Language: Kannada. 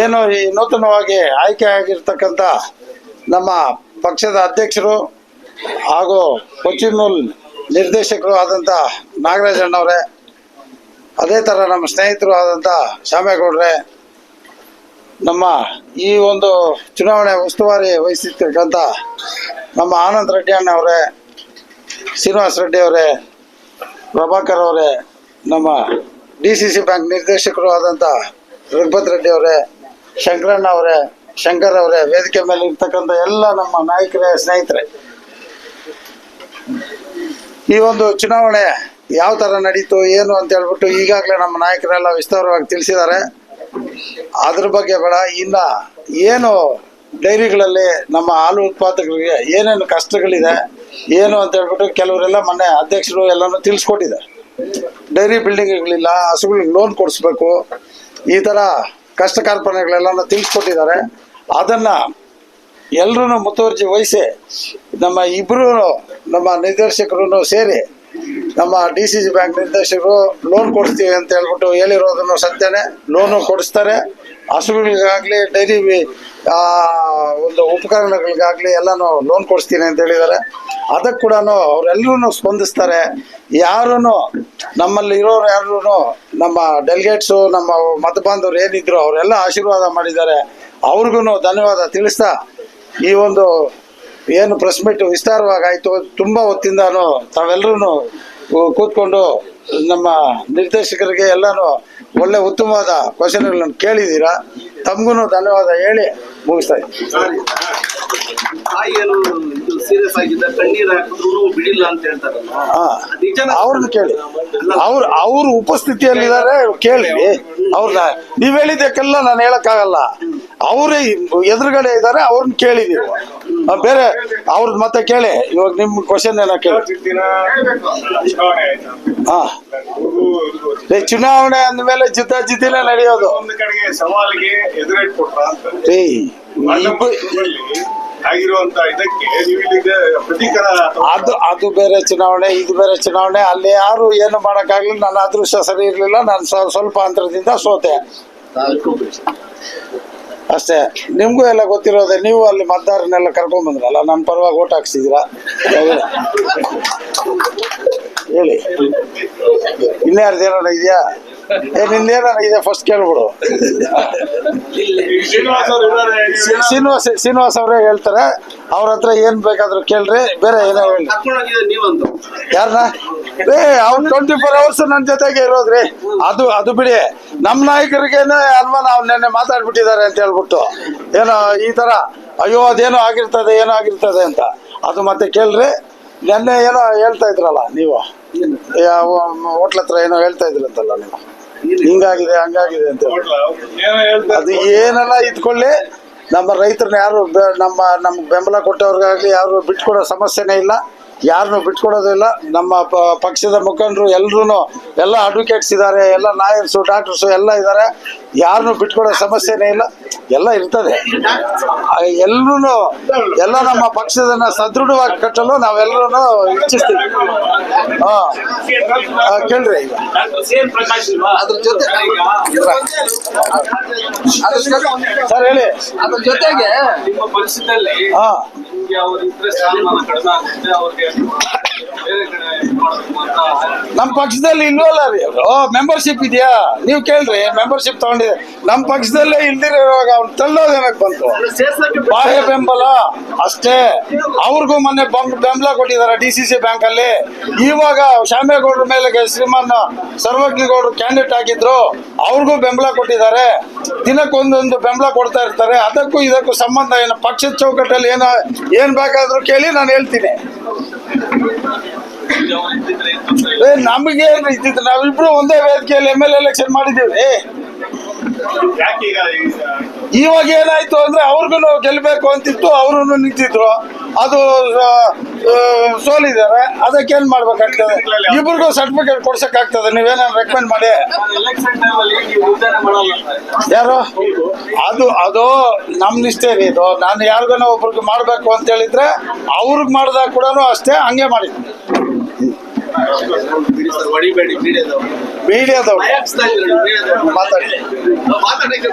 ಏನು ಈ ನೂತನವಾಗಿ ಆಯ್ಕೆ ಆಗಿರ್ತಕ್ಕಂಥ ನಮ್ಮ ಪಕ್ಷದ ಅಧ್ಯಕ್ಷರು ಹಾಗೂ ಕೊಚ್ಚಿನೂಲ್ ನಿರ್ದೇಶಕರು ಆದಂಥ ನಾಗರಾಜಣ್ಣವರೇ, ಅದೇ ಥರ ನಮ್ಮ ಸ್ನೇಹಿತರು ಆದಂಥ ಶ್ಯಾಮೇಗೌಡ್ರೆ ನಮ್ಮ ಈ ಒಂದು ಚುನಾವಣೆ ಉಸ್ತುವಾರಿ ವಹಿಸಿರ್ತಕ್ಕಂಥ ನಮ್ಮ ಆನಂದ್ ರೆಡ್ಡಿ ಅಣ್ಣವರೇ, ಶ್ರೀನಿವಾಸ ರೆಡ್ಡಿ ಅವರೇ, ಪ್ರಭಾಕರ್ ಅವರೇ, ನಮ್ಮ ಡಿ ಸಿ ಸಿ ಬ್ಯಾಂಕ್ ನಿರ್ದೇಶಕರು ಆದಂಥ ರಘುಪತ್ ರೆಡ್ಡಿ ಅವರೇ, ಶಂಕರಣ್ಣ ಅವರೇ, ಶಂಕರ್ ಅವರೇ, ವೇದಿಕೆ ಮೇಲೆ ಇರ್ತಕ್ಕಂಥ ಎಲ್ಲ ನಮ್ಮ ನಾಯಕರೇ, ಸ್ನೇಹಿತರೆ. ಈ ಒಂದು ಚುನಾವಣೆ ಯಾವ ಥರ ನಡೀತು, ಏನು ಅಂತ ಹೇಳ್ಬಿಟ್ಟು ಈಗಾಗಲೇ ನಮ್ಮ ನಾಯಕರೆಲ್ಲ ವಿಸ್ತಾರವಾಗಿ ತಿಳಿಸಿದ್ದಾರೆ. ಅದ್ರ ಬಗ್ಗೆ ಬೇಡ, ಇನ್ನ ಏನು ಡೈರಿಗಳಲ್ಲಿ ನಮ್ಮ ಹಾಲು ಉತ್ಪಾದಕರಿಗೆ ಏನೇನು ಕಷ್ಟಗಳಿದೆ, ಏನು ಅಂತ ಹೇಳ್ಬಿಟ್ಟು ಕೆಲವರೆಲ್ಲ ಮೊನ್ನೆ ಅಧ್ಯಕ್ಷರು ಎಲ್ಲನೂ ತಿಳಿಸ್ಕೊಟ್ಟಿದ್ದಾರೆ. ಡೈರಿ ಬಿಲ್ಡಿಂಗ್ಗಳಿಲ್ಲ, ಹಸುಗಳಿಗೆ ಲೋನ್ ಕೊಡಿಸ್ಬೇಕು, ಈ ಥರ ಕಷ್ಟ ಕಾರ್ಪಣೆಗಳೆಲ್ಲ ತಿಳಿಸ್ಕೊಟ್ಟಿದ್ದಾರೆ. ಅದನ್ನು ಎಲ್ಲರೂ ಮುತುವರ್ಜಿ ವಹಿಸಿ ನಮ್ಮ ಇಬ್ಬರೂ ನಮ್ಮ ನಿರ್ದೇಶಕರು ಸೇರಿ ನಮ್ಮ ಡಿ ಸಿ ಸಿ ಬ್ಯಾಂಕ್ ನಿರ್ದೇಶಕರು ಲೋನ್ ಕೊಡಿಸ್ತೀವಿ ಅಂತ ಹೇಳ್ಬಿಟ್ಟು ಹೇಳಿರೋದನ್ನು ಸತ್ಯನೇ. ಲೋನು ಕೊಡಿಸ್ತಾರೆ. ಹಸುಗಳಿಗಾಗಲಿ ಡೈರಿ ಒಂದು ಉಪಕರಣಗಳಿಗಾಗಲಿ ಎಲ್ಲನೂ ಲೋನ್ ಕೊಡಿಸ್ತೀನಿ ಅಂತ ಹೇಳಿದ್ದಾರೆ. ಅದಕ್ಕೆ ಕೂಡ ಅವರೆಲ್ಲರೂ ಸ್ಪಂದಿಸ್ತಾರೆ. ಯಾರೂ ನಮ್ಮಲ್ಲಿ ಇರೋರು ಯಾರೂ ನಮ್ಮ ಡೆಲಿಗೇಟ್ಸು ನಮ್ಮ ಮತ ಬಾಂಧವರು ಏನಿದ್ರು ಅವರೆಲ್ಲ ಆಶೀರ್ವಾದ ಮಾಡಿದ್ದಾರೆ. ಅವ್ರಿಗೂ ಧನ್ಯವಾದ ತಿಳಿಸ್ತಾ, ಈ ಒಂದು ಏನು ಪ್ರೆಸ್ ಮೀಟ್ ವಿಸ್ತಾರವಾಗಿ ಆಯಿತು. ತುಂಬ ಹೊತ್ತಿಂದ ತಾವೆಲ್ಲರೂ ಕೂತ್ಕೊಂಡು ನಮ್ಮ ನಿರ್ದೇಶಕರಿಗೆ ಎಲ್ಲಾನು ಒಳ್ಳೆ ಉತ್ತಮವಾದ ಕ್ವಶನ್ಗಳನ್ನು ಕೇಳಿದ್ದೀರಾ? ತಮಗೂ ಧನ್ಯವಾದ ಹೇಳಿ ಮುಗಿಸ್ತಾ ಅವ್ರನ್ನ ಕೇಳಿ. ಅವ್ರ ಅವ್ರ ಉಪಸ್ಥಿತಿಯಲ್ಲಿದ್ದಾರೆ ಕೇಳಿ ಅವ್ರನ್ನ ನೀವ್ ಹೇಳಿದ್ದಕ್ಕೆಲ್ಲ ನಾನು ಹೇಳಕ್ಕಾಗಲ್ಲ. ಅವರೇ ಎದುರುಗಡೆ ಇದ್ದಾರೆ ಅವ್ರನ್ನ ಕೇಳಿ ನೀವು ಬೇರೆ ಅವ್ರದ್ ಮತ್ತೆ ಕೇಳಿ. ಇವಾಗ ನಿಮ್ ಕ್ವಶನ್ ಏನ ಕೇಳಿ? ಹಾ. ಚುನಾವಣೆ ಅಂದ್ಮೇಲೆ ಜಿದ್ದ ಜಿದ್ದಿನ ನಡೆಯೋದು. ಸವಾಲಿಗೆ ಇದಕ್ಕೆ ಅದು ಅದು ಬೇರೆ ಚುನಾವಣೆ, ಇದು ಬೇರೆ ಚುನಾವಣೆ. ಅಲ್ಲಿ ಯಾರು ಏನು ಮಾಡೋಕ್ಕಾಗಲಿಲ್ಲ, ನನ್ನ ಅದೃಷ್ಟ ಸರಿ ಇರಲಿಲ್ಲ, ನಾನು ಸ್ವಲ್ಪ ಅಂತರದಿಂದ ಸೋತೆ. ಅಷ್ಟೇ. ನಿಮಗೂ ಎಲ್ಲ ಗೊತ್ತಿರೋದೆ ನೀವು ಅಲ್ಲಿ ಮತದಾರನೆಲ್ಲ ಕರ್ಕೊಂಡ್ ಬಂದ್ರಲ್ಲ ನಮ್ಮ ಪರವಾಗಿ ಓಟ್ ಹಾಕ್ಸಿದ್ದೀರಾ? ಹೇಳಿ. ಇನ್ಯಾರ್ದು ಏನಾರ ಇದೆಯಾ? ನಿಂದೇನಾರ ಇದೆ ಫಸ್ಟ್ ಕೇಳ್ಬಿಡು. ಶ್ರೀನಿವಾಸ ಶ್ರೀನಿವಾಸ ಶ್ರೀನಿವಾಸ ಶ್ರೀ- ಶ್ರೀನಿವಾಸ್ ಶ್ರೀನಿವಾಸ್ ಅವರೇ ಹೇಳ್ತಾರೆ. ಅವ್ರ ಹತ್ರ ಏನ್ ಬೇಕಾದ್ರೂ ಕೇಳ್ರಿ ಬೇರೆ ಏನೋ ಹೇಳಿ. ಯಾರನ್ನ ಏ ಅವ್ರು ಟ್ವೆಂಟಿ ಫೋರ್ ಅವರ್ಸ್ ನನ್ನ ಜೊತೆಗೆ ಇರೋದ್ರಿ. ಅದು ಅದು ಬಿಡಿ. ನಮ್ಮ ನಾಯಕರಿಗೇನೆ ಅನುಮಾನ ಅವ್ರು ನೆನ್ನೆ ಮಾತಾಡ್ಬಿಟ್ಟಿದ್ದಾರೆ ಅಂತ ಹೇಳ್ಬಿಟ್ಟು. ಏನೋ ಈ ತರ ಅಯ್ಯೋ ಅದೇನೋ ಆಗಿರ್ತದೆ ಏನೋ ಆಗಿರ್ತದೆ ಅಂತ. ಅದು ಮತ್ತೆ ಕೇಳ್ರಿ. ನೆನ್ನೆ ಏನೋ ಹೇಳ್ತಾ ಇದ್ರಲ್ಲ ನೀವು. ಹೋಟ್ಲ ಹತ್ರ ಏನೋ ಹೇಳ್ತಾ ಇದ್ರಂತಲ್ಲ ನೀವು. ಹಿಂಗಾಗಿದೆ, ಹಂಗಾಗಿದೆ ಅಂತ ಅದು ಏನೆಲ್ಲ ಇದ್ಕೊಳ್ಳಿ, ನಮ್ಮ ರೈತರನ್ನ ಯಾರು ನಮ್ಮ, ನಮ್ಗೆ ಬೆಂಬಲ ಕೊಟ್ಟವ್ರಿಗಾಗಲಿ ಯಾರು ಬಿಟ್ಕೊಡೋ ಸಮಸ್ಯೆನೇ ಇಲ್ಲ. ಯಾರನ್ನು ಬಿಟ್ಕೊಡೋದಿಲ್ಲ. ನಮ್ಮ ಪಕ್ಷದ ಮುಖಂಡರು ಎಲ್ಲರೂ ಎಲ್ಲ ಅಡ್ವೊಕೇಟ್ಸ್ ಇದ್ದಾರೆ ಎಲ್ಲ ನಾಯರ್ಸು ಡಾಕ್ಟರ್ಸು ಎಲ್ಲ ಇದ್ದಾರೆ ಯಾರನ್ನು ಬಿಟ್ಕೊಡೋ ಸಮಸ್ಯೆನೇ ಇಲ್ಲ. ಎಲ್ಲ ಇರ್ತದೆ. ಎಲ್ಲರೂ ಎಲ್ಲ ನಮ್ಮ ಪಕ್ಷದನ್ನ ಸದೃಢವಾಗಿ ಕಟ್ಟಲು ನಾವೆಲ್ಲರೂ ಇಚ್ಛಿಸ್ತೀವಿ. ಹಾ. ಕೇಳ್ರಿ. ಈಗ ಅದ್ರ ಜೊತೆ ಸರ್ ಹೇಳಿ. ಅದ್ರ ಜೊತೆಗೆ ಹಾ. ಅವ್ರ ಇಂಟ್ರೆಸ್ಟ್ ಸ್ಥಾನಮಾನ ಕಡಿಮೆ ಆಗುತ್ತೆ ಅವ್ರಿಗೆ ನಮ್ಮ ಪಕ್ಷದಲ್ಲಿ ಇಲ್ವಲ್ಲ ರೀ. ಓ ಮೆಂಬರ್ಶಿಪ್ ಇದೆಯಾ? ನೀವು ಕೇಳ್ರಿ ಮೆಂಬರ್ಶಿಪ್ ತಗೊಂಡಿದೆ ನಮ್ಮ ಪಕ್ಷದಲ್ಲೇ ಇಲ್ದಿರೋವಾಗ ಅವ್ರು ತಳ್ಳೋದೇನಕ್ಕೆ ಬಂತು. ಬಾಹ್ಯ ಬೆಂಬಲ, ಅಷ್ಟೇ. ಅವ್ರಿಗೂ ಮೊನ್ನೆ ಬೆಂಬಲ ಕೊಟ್ಟಿದ್ದಾರೆ ಡಿ ಸಿ ಸಿ ಬ್ಯಾಂಕ್ ಅಲ್ಲಿ ಇವಾಗ ಶ್ಯಾಮೇಗೌಡ್ರ ಮೇಲೆ ಶ್ರೀಮಾನ್ ಸರ್ವಜ್ಞಗೌಡರು ಕ್ಯಾಂಡಿಡೇಟ್ ಆಗಿದ್ರು ಅವ್ರಿಗೂ ಬೆಂಬಲ ಕೊಟ್ಟಿದ್ದಾರೆ. ದಿನಕ್ಕೊಂದೊಂದು ಬೆಂಬಲ ಕೊಡ್ತಾ ಇರ್ತಾರೆ. ಅದಕ್ಕೂ ಇದಕ್ಕೂ ಸಂಬಂಧ ಏನು? ಪಕ್ಷದ ಚೌಕಟ್ಟಲ್ಲಿ ಏನೋ, ಏನು ಬೇಕಾದರೂ ಕೇಳಿ ನಾನು ಹೇಳ್ತೀನಿ. ಏ ನಮಗೆ ಇದ್ದಿತ್ತು ನಾವಿಬ್ರು ಒಂದೇ ವೇದಿಕೆಯಲ್ಲಿ ಎಂ ಎಲ್ ಎಲೆಕ್ಷನ್ ಮಾಡಿದ್ದೀವಿ. ಯಾಕೆ ಈಗ ಈಗ ಇವಾಗ ಏನಾಯ್ತು ಅಂದ್ರೆ ಅವ್ರಿಗೂ ಗೆಲ್ಲಬೇಕು ಅಂತಿತ್ತು ಅವರು ನಿಂತಿದ್ರು. ಅದು ಸೋಲಿದ್ದಾರೆ. ಅದಕ್ಕೆ ಏನ್ ಅದಕ್ಕೇನ್ ಮಾಡ್ಬೇಕಾಗ್ತದೆ ಇಬ್ರಿಗೂ ಸರ್ಟಿಫಿಕೇಟ್ ಕೊಡ್ಸಕ್ ಆಗ್ತದೆ ನೀವೇನಾದ್ರು ರೆಕಮೆಂಡ್ ಮಾಡಿ. ಯಾರು? ಅದು ಅದು ನಮ್ ನಿಷ್ಠೆ ರೀ ಇದು. ನಾನು ಯಾರಿಗಾನ ಒಬ್ರಿಗೆ ಮಾಡ್ಬೇಕು ಅಂತ ಹೇಳಿದ್ರೆ ಅವ್ರಿಗೆ ಮಾಡಿದಾಗ ಕೂಡ ಅಷ್ಟೇ ಹಂಗೆ ಮಾಡಿದ್ವಿ ಹೊಡಿಬೇಡಿ ಮೀಡಿಯಾದವ್ರು ಮೀಡಿಯಾದವ್ರು ಮಾತಾಡಿ. ಮಾತಾಡಕ್ಕೆ.